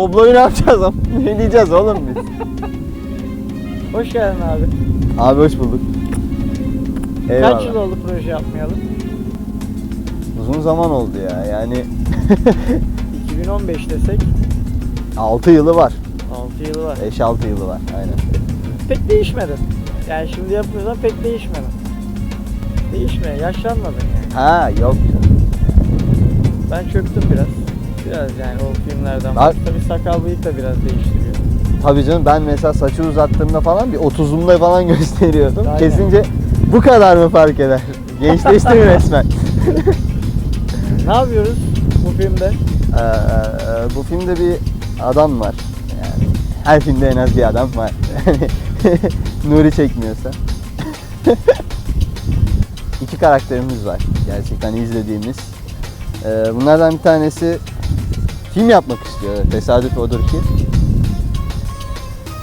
Doblo'yu ne yapacağız? ne diyeceğiz oğlum biz? Hoş geldin abi. Abi hoş bulduk. Eyvallah. Kaç yıl oldu proje yapmayalım? Uzun zaman oldu ya. Yani 2015 desek 6 yılı var. 6 yılı var. 5-6 yılı var. Aynen. Pek değişmedi. Yani şimdi yapıyorsan pek değişmedi. Değişme, yaşlanmadın yani. Ha yok. Ben çöktüm biraz. Biraz yani o filmlerden. Abi- Tabii sakal bıyık da biraz değiştiriyor. Tabii canım ben mesela saçı uzattığımda falan bir 30'umda falan gösteriyordum. Aynen. Kesince bu kadar mı fark eder? Gençleşti mi resmen? Ne yapıyoruz bu filmde? Ee, e, bu filmde bir adam var. Yani her filmde en az bir adam var. Nuri çekmiyorsa. İki karakterimiz var. Gerçekten izlediğimiz. Ee, bunlardan bir tanesi film yapmak istiyor. Tesadüf odur ki.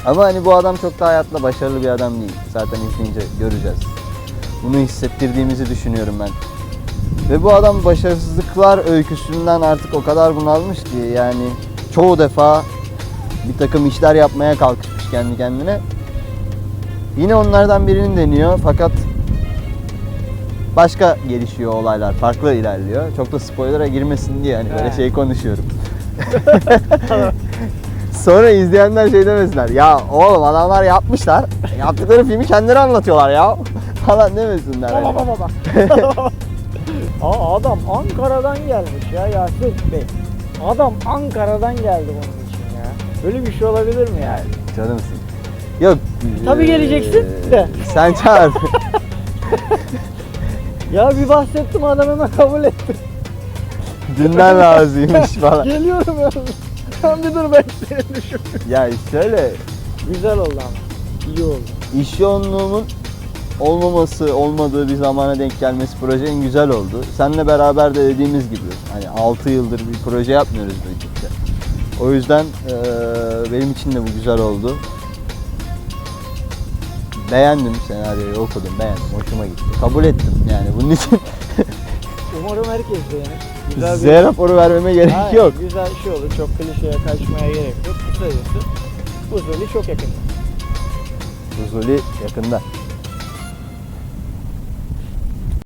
Ama hani bu adam çok da hayatta başarılı bir adam değil. Zaten izleyince göreceğiz. Bunu hissettirdiğimizi düşünüyorum ben. Ve bu adam başarısızlıklar öyküsünden artık o kadar bunalmış ki yani çoğu defa bir takım işler yapmaya kalkışmış kendi kendine. Yine onlardan birini deniyor fakat başka gelişiyor olaylar, farklı ilerliyor. Çok da spoiler'a girmesin diye hani böyle şey konuşuyorum. Sonra izleyenler şey demesinler. Ya oğlum adamlar yapmışlar. Yaptıkları filmi kendileri anlatıyorlar ya. Falan demesinler. hani. Baba baba. Aa adam Ankara'dan gelmiş ya Yasin Bey. Adam Ankara'dan geldi bunun için ya. Böyle bir şey olabilir mi yani? Canımsın. Yok. Tabii eee, geleceksin de. Sen çağır. Ya bir bahsettim adam hemen kabul etti. Dünden razıymış falan. Geliyorum ya. Sen bir dur ben seni düşün. ya şöyle Güzel oldu ama. İyi oldu. iş yoğunluğumun olmaması, olmadığı bir zamana denk gelmesi projenin güzel oldu. Seninle beraber de dediğimiz gibi hani 6 yıldır bir proje yapmıyoruz birlikte. O yüzden eee, benim için de bu güzel oldu. Beğendim senaryoyu okudum, beğendim, hoşuma gitti. Kabul ettim yani bunun için Umarım herkes beğenir. Güzel bir... Z raporu vermeme gerek Ha, yok. Güzel şey olur. Çok klişeye kaçmaya gerek yok. Kısacası Uzuli çok yakın. Huzuli yakında.